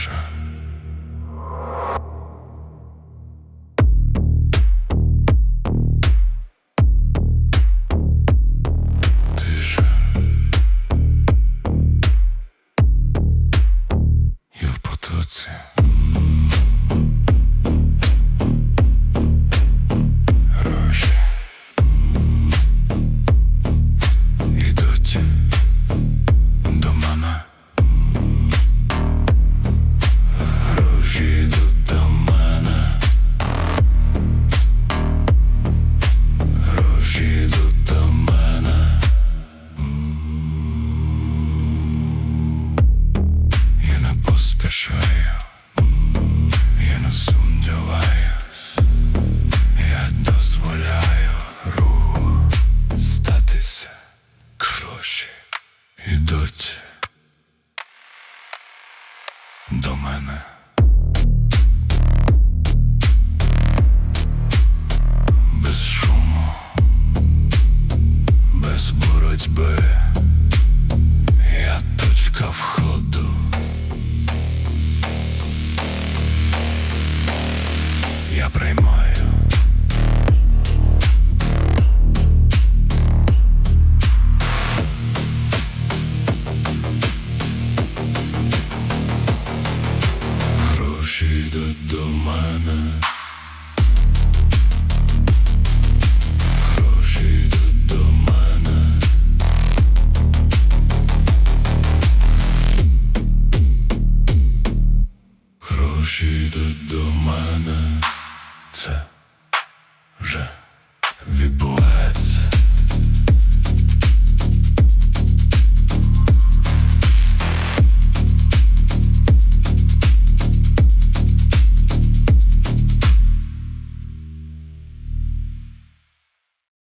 тиша. Тиша. Я в. ідуть до мене. Без шуму, без боротьби. Я точка входу. Я прийму. душі йдуть до мене, це вже.